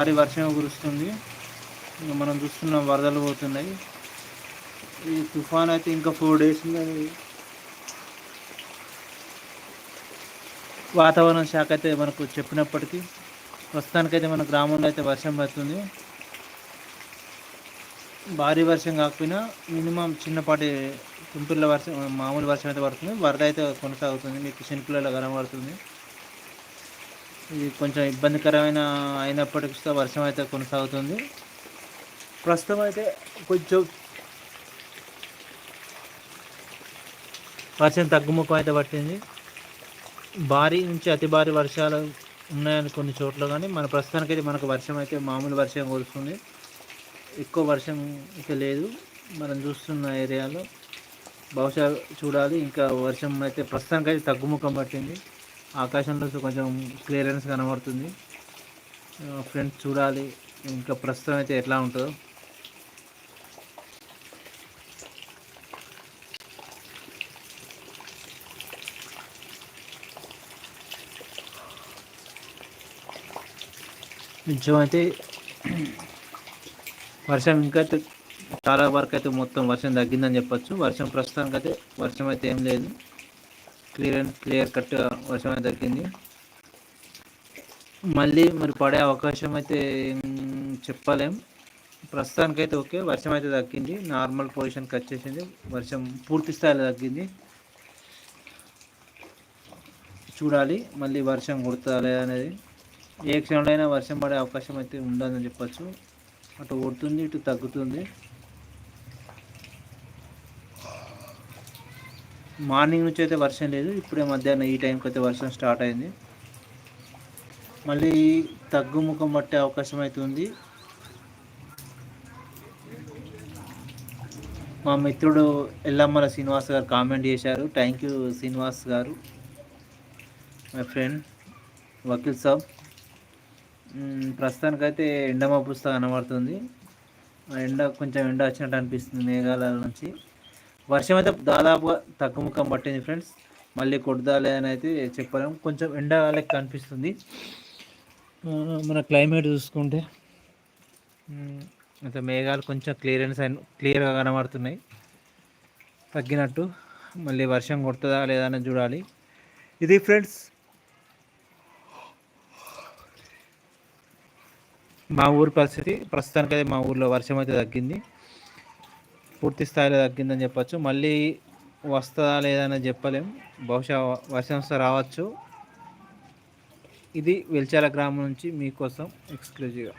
భారీ వర్షం కురుస్తుంది. ఇంకా మనం చూస్తున్నాం వరదలు పోతున్నాయి. ఈ తుఫాన్ అయితే ఇంకా ఫోర్ డేస్ ఉన్నది వాతావరణ శాఖ అయితే మనకు చెప్పినప్పటికీ ప్రస్తుతానికైతే మన గ్రామంలో అయితే వర్షం పడుతుంది. భారీ వర్షం కాకపోయినా మినిమం చిన్నపాటి తుంపిళ్ళ వర్షం మామూలు వర్షం అయితే పడుతుంది. వరద అయితే కొనసాగుతుంది. మీకు చినుకులలో కనబడుతుంది. ఇది కొంచెం ఇబ్బందికరమైన అయినప్పటికీ కూడా వర్షం అయితే కొనసాగుతుంది. ప్రస్తుతం అయితే కొంచెం వర్షం తగ్గుముఖం అయితే పట్టింది. భారీ నుంచి అతి భారీ వర్షాలు ఉన్నాయని కొన్ని చోట్ల కానీ మన ప్రస్తుతానికైతే మనకు వర్షం అయితే మామూలు వర్షం కురుస్తుంది. ఎక్కువ వర్షం అయితే లేదు. మనం చూస్తున్న ఏరియాలో బహుశా చూడాలి. ఇంకా వర్షం అయితే ప్రస్తుతానికైతే తగ్గుముఖం పట్టింది. ఆకాశంలో కొంచెం క్లియరెన్స్ కనబడుతుంది. ఫ్రెండ్స్ చూడాలి ఇంకా ప్రస్తుతం అయితే ఎట్లా ఉంటుందో. కొంచెం అయితే వర్షం ఇంకా అయితే చాలా వరకు అయితే మొత్తం వర్షం తగ్గిందని చెప్పచ్చు. వర్షం ప్రస్తుతానికి అయితే వర్షం అయితే ఏం లేదు. క్లియర్ అండ్ క్లియర్ కట్ వర్షం అయితే తగ్గింది మళ్ళీ మరి పడే అవకాశం అయితే చెప్పలేం. ప్రస్తుతానికైతే ఓకే వర్షం అయితే తగ్గింది నార్మల్ పొజిషన్కి వచ్చేసింది వర్షం పూర్తి స్థాయిలో తగ్గింది చూడాలి మళ్ళీ వర్షం కుడతాలే అనేది. ఏ క్షణంలో అయినా వర్షం పడే అవకాశం అయితే ఉండదని చెప్పచ్చు. అటు కొడుతుంది ఇటు తగ్గుతుంది. మార్నింగ్ నుంచి అయితే వర్షం లేదు ఇప్పుడే మధ్యాహ్నం ఈ టైంకి అయితే వర్షం స్టార్ట్ అయింది. మళ్ళీ తగ్గుముఖం పట్టే అవకాశం అయితే ఉంది. మా మిత్రుడు ఎల్లమ్మల శ్రీనివాస్ గారు కామెంట్ చేశారు. థ్యాంక్ యూ శ్రీనివాస్ గారు మై ఫ్రెండ్ వకీల్ సాబ్. ప్రస్తుతానికైతే ఎండ మబ్బుస్తా కనబడుతుంది. ఎండ కొంచెం ఎండ వచ్చినట్టు అనిపిస్తుంది మేఘాలయాల నుంచి. వర్షం అయితే దాదాపుగా తగ్గుముఖం పట్టింది ఫ్రెండ్స్ మళ్ళీ కొడదాలే అని అయితే చెప్పలేము కొంచెం ఎండ లెక్క అనిపిస్తుంది మన క్లైమేట్ చూసుకుంటే. అయితే మేఘాలు కొంచెం క్లియరెన్స్ అయిన క్లియర్గా కనబడుతున్నాయి. తగ్గినట్టు మళ్ళీ వర్షం కొడుతుందా లేదా అని చూడాలి. ఇది ఫ్రెండ్స్ మా ఊరి పరిస్థితి ప్రస్తుతానికైతే మా ఊర్లో వర్షం అయితే తగ్గింది. పూర్తి స్థాయిలో తగ్గిందని చెప్పచ్చు. మళ్ళీ వస్తుందా లేదా అని చెప్పలేం. బహుశా వర్షం రావచ్చు. ఇది వెల్చాల గ్రామం నుంచి మీకోసం ఎక్స్క్లూజివ్గా